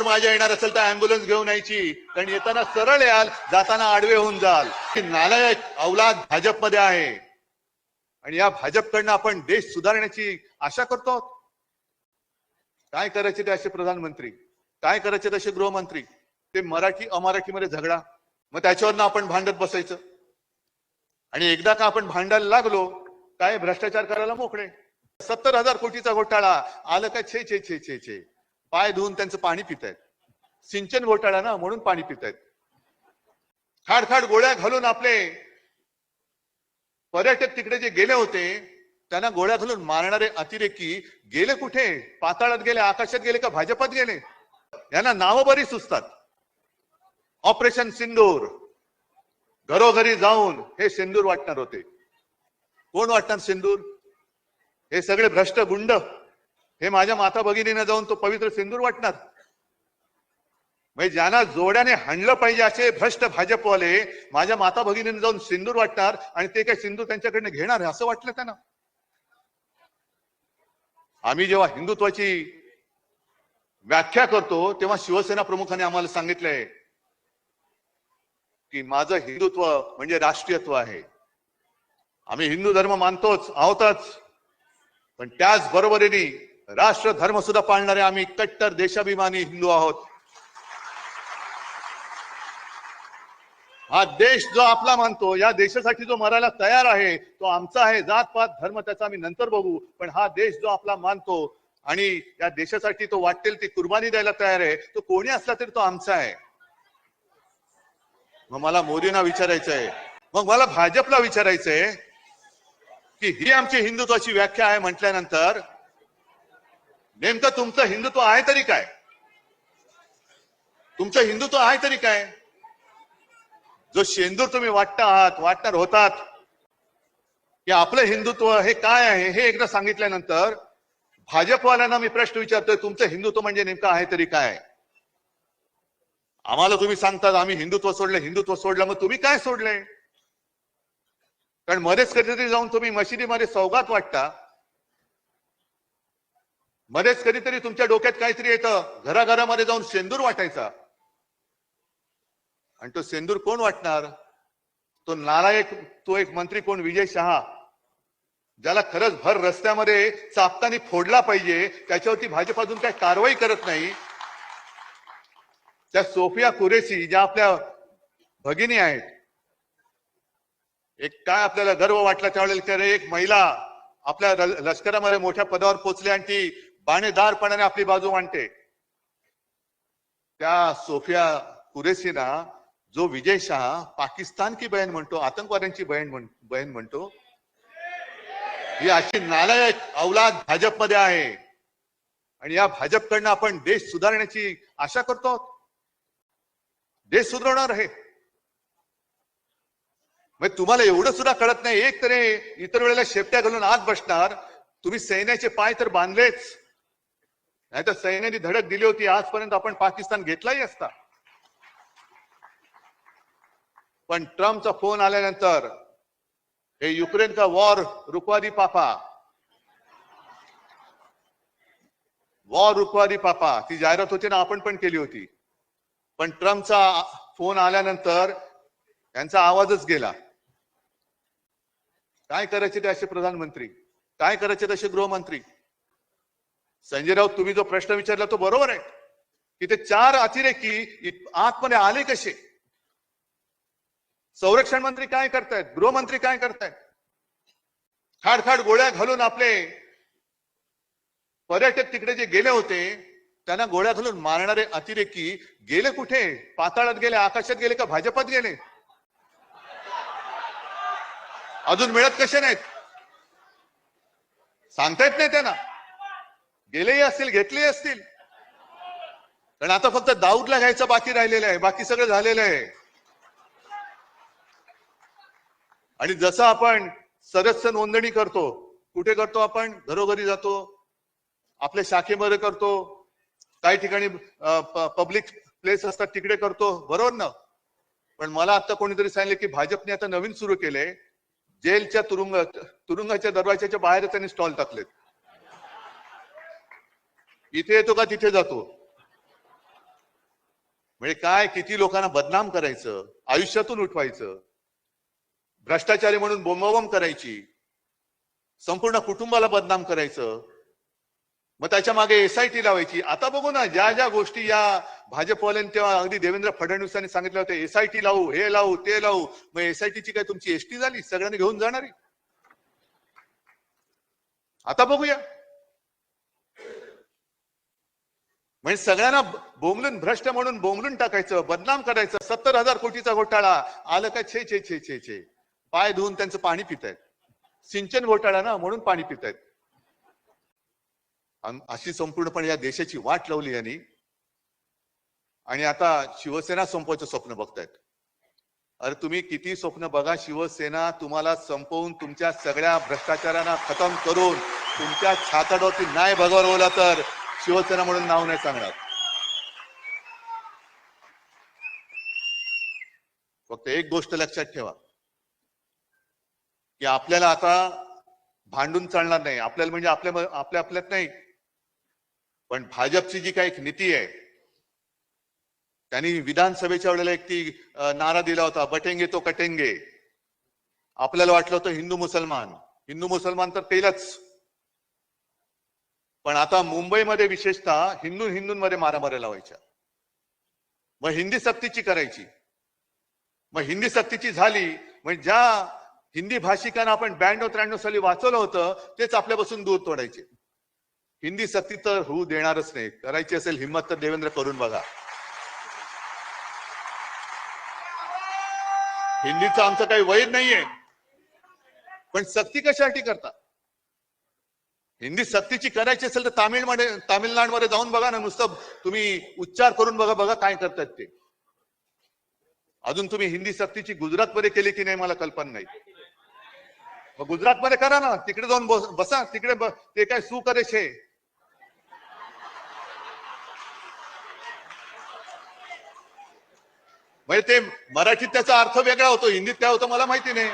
जर माझ्या येणार असेल तर अँब्युलन्स घेऊन यायची. कारण येताना सरळ याल जाताना आडवे होऊन जाल. नालायक अवलाद भाजपमध्ये आहे. आणि या भाजपकडनं आपण देश सुधारण्याची आशा करतो काय करायचे ते असे प्रधानमंत्री? काय करायचे तसे गृहमंत्री? ते मराठी अमराठीमध्ये झगडा. मग त्याच्यावरनं आपण भांडत बसायचं. आणि एकदा का आपण भांडायला लागलो काय भ्रष्टाचार करायला मोकळे? सत्तर हजार कोटीचा घोटाळा. आलं का छे छे छे छे छे. पाय धुवून त्यांचं पाणी पितायत. सिंचन घोटाळा ना म्हणून पाणी पितायत. खाड खाड गोळ्या घालून आपले पर्यटक तिकडे जे गेले होते त्यांना गोळ्या घालून मारणारे अतिरेकी गेले कुठे? पाताळात गेले आकाशात गेले का भाजपात गेले? यांना नावं बरी सुचतात. ऑपरेशन सिंदूर. घरोघरी जाऊन हे सिंदूर वाटणार होते. कोण वाटणार सिंदूर? हे सगळे भ्रष्ट गुंड. हे माझ्या माता भगिनीने जाऊन तो पवित्र सिंदूर वाटणार. म्हणजे ज्यांना जोड्याने हाणलं पाहिजे असे भ्रष्ट भाजपवाले माझ्या माता भगिनीने जाऊन सिंदूर वाटणार आणि ते काय सिंदूर त्यांच्याकडनं घेणार आहे असं वाटलं त्यांना. आम्ही जेव्हा हिंदुत्वाची व्याख्या करतो तेव्हा शिवसेना प्रमुखाने आम्हाला सांगितलंय की माझं हिंदुत्व म्हणजे राष्ट्रीयत्व आहे. आम्ही हिंदू धर्म मानतोच आहोतच. पण त्याच बरोबरीने राष्ट्र धर्म सुद्धा पाळणारे आम्ही कट्टर देशाभिमानी हिंदू आहोत. हा देश जो आपला मानतो या देशासाठी जो मरायला तयार आहे तो आमचा आहे. जात पात धर्म त्याचा आम्ही नंतर बघू. पण हा देश जो आपला मानतो आणि या देशासाठी तो वाटेल ती कुर्बानी द्यायला तयार आहे तो कोणी असला तरी तो आमचा आहे. मग मला मोदींना विचारायचं आहे. मग मला भाजपला विचारायचंय की ही आमची हिंदुत्वाची व्याख्या आहे म्हटल्यानंतर नेमकं तुमचं हिंदुत्व आहे तरी काय? तुमचं हिंदुत्व आहे तरी काय? जो शेंदूर तुम्ही वाटता आहात वाटणार होतात की आपलं हिंदुत्व हे काय आहे हे एकदा सांगितल्यानंतर भाजपवाल्यांना मी प्रश्न विचारतोय तुमचं हिंदुत्व म्हणजे नेमकं आहे तरी काय? आम्हाला तुम्ही सांगतात आम्ही हिंदुत्व सोडलं हिंदुत्व सोडलं मग तुम्ही काय सोडले? कारण मध्येच कधीतरी जाऊन तुम्ही मशिदीमध्ये सौगात वाटता. मध्येच कधीतरी तुमच्या डोक्यात काहीतरी येतं. घराघरामध्ये जाऊन सेंदूर वाटायचा. आणि तो सेंदूर कोण वाटणार? तो नालायक तो एक मंत्री कोण? विजय शहा. ज्याला खरंच भर रस्त्यामध्ये चापतानी फोडला पाहिजे त्याच्यावरती भाजप अजून काही कारवाई करत नाही. त्या सोफिया कुरेशी ज्या आपल्या भगिनी आहेत. एक काय आपल्याला गर्व वाटला त्यावेळेला? की अरे एक महिला आपल्या लष्करामध्ये मोठ्या पदावर पोचली आणि ती बाणेदारपणाने आपली बाजू मांडते. त्या सोफिया कुरेसीना जो विजय शहा पाकिस्तान की बहीण म्हणतो आतंकवाद्यांची बहीण बहीण म्हणतो ही अशी नालायक अवलाद भाजपमध्ये आहे. आणि या भाजपकडनं आपण देश सुधारण्याची आशा करतो आहोत. देश सुधारणार आहे. मग तुम्हाला एवढं सुद्धा कळत नाही एक तरी इतर वेळेला शेपट्या घालून आत बसणार. तुम्ही सैन्याचे पाय तर बांधलेच. नाहीतर सैन्याने धडक दिली होती आजपर्यंत आपण पाकिस्तान घेतलाही असता. पण ट्रम्पचा फोन आल्यानंतर हे युक्रेन का वॉर रुकवादी पापा. वॉर रुकवादी पापा ती जाहिरात होती ना आपण पण केली होती. पण ट्रम्पचा फोन आल्यानंतर यांचा आवाजच गेला. काय करायचे ते असे प्रधानमंत्री? काय करायचे तसे गृहमंत्री? संजय राऊत तुम्ही जो प्रश्न विचारला तो बरोबर आहे. की ते चार अतिरेकी आतमध्ये आले कसे? संरक्षण मंत्री काय करतायत? गृहमंत्री काय करतायत? खाड खाड गोळ्या घालून आपले पर्यटक तिकडे जे गेले होते त्यांना गोळ्या घालून मारणारे अतिरेकी गेले कुठे? पाताळात गेले आकाशात गेले का भाजपात गेले? अजून मिळत कसे नाहीत? सांगता येत नाही त्यांना. गेलेही असतील घेतलेही असतील. कारण आता फक्त दाऊदला घ्यायचं बाकी राहिलेलं आहे. बाकी सगळं झालेलं आहे. आणि जसं आपण सदस्य नोंदणी करतो कुठे करतो आपण? घरोघरी जातो आपल्या शाखेमध्ये करतो काही ठिकाणी पब्लिक प्लेस असतात तिकडे करतो. बरोबर ना? पण मला आता कोणीतरी सांगितलं की भाजपने आता नवीन सुरू केले जेलच्या तुरुंग तुरुंगाच्या दरवाजाच्या बाहेर त्यांनी स्टॉल टाकलेत. इथे येतो का तिथे जातो? म्हणजे काय किती लोकांना बदनाम करायचं आयुष्यातून उठवायचं भ्रष्टाचारी म्हणून बोंबाबोंब करायची संपूर्ण कुटुंबाला बदनाम करायचं मग त्याच्यामागे एसआयटी लावायची. आता बघू ना ज्या ज्या गोष्टी या भाजपवाल्यांनी तेव्हा अगदी देवेंद्र फडणवीसांनी सांगितलं होतं एसआयटी लावू हे लावू ते लावू मग एसआयटीची काय तुमची एसटी झाली? सगळ्यांनी घेऊन जाणारी आता बघूया. म्हणजे सगळ्यांना बोंबलून भ्रष्ट म्हणून बोंबलून टाकायचं बदनाम करायचं सत्तर हजार कोटीचा घोटाळा आलं का छे छे छे छे छे. पाय धुवून त्यांचं पाणी पितायत. सिंचन घोटाळा ना म्हणून पाणी पितायत. अशी संपूर्णपणे या देशाची वाट लावली यांनी. आणि आता शिवसेना संपवायचं स्वप्न बघतायत. अरे तुम्ही किती स्वप्न बघा शिवसेना तुम्हाला संपवून तुमच्या सगळ्या भ्रष्टाचारांना खतम करून तुमच्या छाताडोती नाही बघवला तर शिवसेना म्हणून नाव नाही सांगणार. फक्त एक गोष्ट लक्षात ठेवा. की आपल्याला आता भांडून चालणार नाही. आपल्याला म्हणजे आपल्या आपल्या आपल्यात नाही. पण भाजपची जी काही एक नीती आहे त्यांनी विधानसभेच्या वेळेला एक ती नारा दिला होता बटेंगे तो कटेंगे. आपल्याला वाटलं होतं हिंदू मुसलमान. हिंदू मुसलमान तर तेलच पण आता मुंबईमध्ये विशेषतः हिंदू हिंदूंमध्ये मारामाऱ्या लावायच्या. मग हिंदी सक्तीची करायची. मग हिंदी सक्तीची झाली म्हणजे ज्या हिंदी भाषिकांना आपण ब्याण्णव त्र्याण्णव साली वाचवलं होतं तेच आपल्यापासून दूर तोडायचे. हिंदी सक्ती तर होऊ देणारच नाही. करायची असेल हिंमत तर देवेंद्र करून बघा. हिंदीचं आमचं काही वैध नाहीये. पण सक्ती कशासाठी करता? हिंदी सक्तीची करायची असेल तर तामिळमध्ये तामिळनाडूमध्ये जाऊन बघा ना नुसतं तुम्ही उच्चार करून बघा बघा काय करतात ते. अजून तुम्ही हिंदी सक्तीची गुजरात मध्ये केली की नाही मला कल्पना नाही. मग गुजरात मध्ये करा ना तिकडे जाऊन बसा तिकडे ते काय सु करे छे म्हणजे ते मराठीत त्याचा अर्थ वेगळा होतो हिंदीत काय होतं मला माहिती नाही.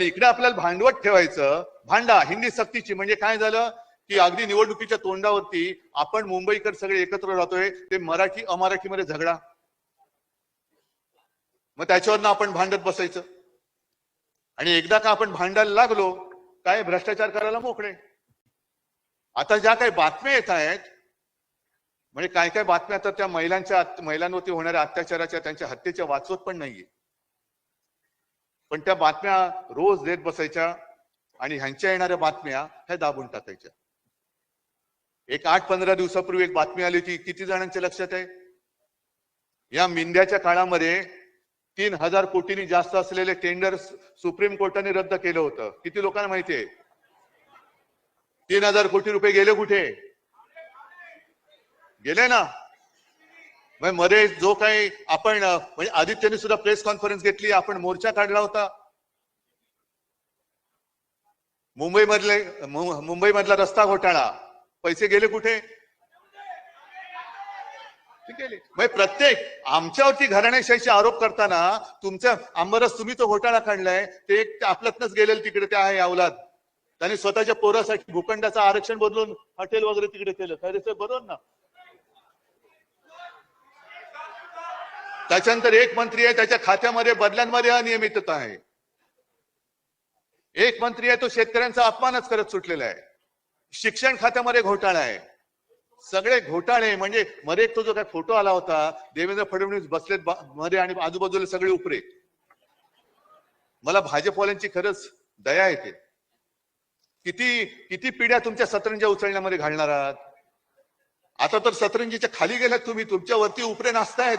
पण इकडे आपल्याला भांडवत ठेवायचं. भांडा हिंदी सक्तीची म्हणजे काय झालं? की अगदी निवडणुकीच्या तोंडावरती आपण मुंबईकर सगळे एकत्र राहतोय ते मराठी अमराठीमध्ये झगडा. मग त्याच्यावरनं आपण भांडत बसायचं. आणि एकदा का आपण भांडायला लागलो काय भ्रष्टाचार करायला मोकळे. आता ज्या काही बातम्या येत आहेत म्हणजे काय काय बातम्या तर त्या महिलांच्या महिलांवरती होणाऱ्या अत्याचाराच्या त्यांच्या हत्येच्या वाचवत पण नाहीये. पण त्या बातम्या रोज देत बसायच्या आणि ह्यांच्या येणाऱ्या बातम्या ह्या दाबून टाकायच्या. एक आठ पंधरा दिवसापूर्वी एक बातमी आली होती किती जणांच्या लक्षात आहे? या मिंद्याच्या काळामध्ये तीन हजार कोटींनी जास्त असलेले टेंडर सुप्रीम कोर्टाने रद्द केलं होतं. किती लोकांना माहिती आहे? तीन हजार कोटी रुपये गेले कुठे? गेले ना. मध्ये जो काही आपण म्हणजे आदित्यने सुद्धा प्रेस कॉन्फरन्स घेतली आपण मोर्चा काढला होता. मुंबई मधले मुंबई मधला रस्ता घोटाळा. पैसे गेले कुठे? म्हणजे प्रत्येक आमच्यावरती घराण्याशाहीचे आरोप करताना तुमच्या आंबरस तुम्ही तो घोटाळा काढलाय ते एक आपल्यातनच गेलेलं तिकडे ते आहे अवलाद त्यांनी स्वतःच्या पोरासाठी भूखंडाचं आरक्षण बदलून हॉटेल वगैरे तिकडे केलं. खरे बरोबर ना? त्याच्यानंतर एक मंत्री आहे त्याच्या खात्यामध्ये बदल्यांमध्ये अनियमितता आहे. एक मंत्री आहे तो शेतकऱ्यांचा अपमानच करत सुटलेला आहे. शिक्षण खात्यामध्ये घोटाळा आहे. सगळे घोटाळे म्हणजे मध्ये एक तो जो काय फोटो आला होता देवेंद्र फडणवीस बसलेत मध्ये आणि आजूबाजूला सगळे उपरे. मला भाजपवाल्यांची खरंच दया येते. किती किती पिढ्या तुमच्या सतरंजा उचलण्यामध्ये घालणार आहात? आता तर सतरंजीच्या खाली गेल्यात तुम्ही तुमच्यावरती उपरे नाचतायत.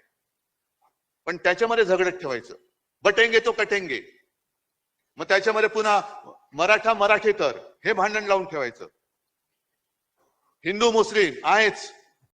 पण त्याच्यामध्ये झगडत ठेवायचं. बटेंगे तो कटेंगे. मग त्याच्यामध्ये पुन्हा मराठा मराठेतर हे भांडण लावून ठेवायचं. हिंदू मुस्लिम आहेच.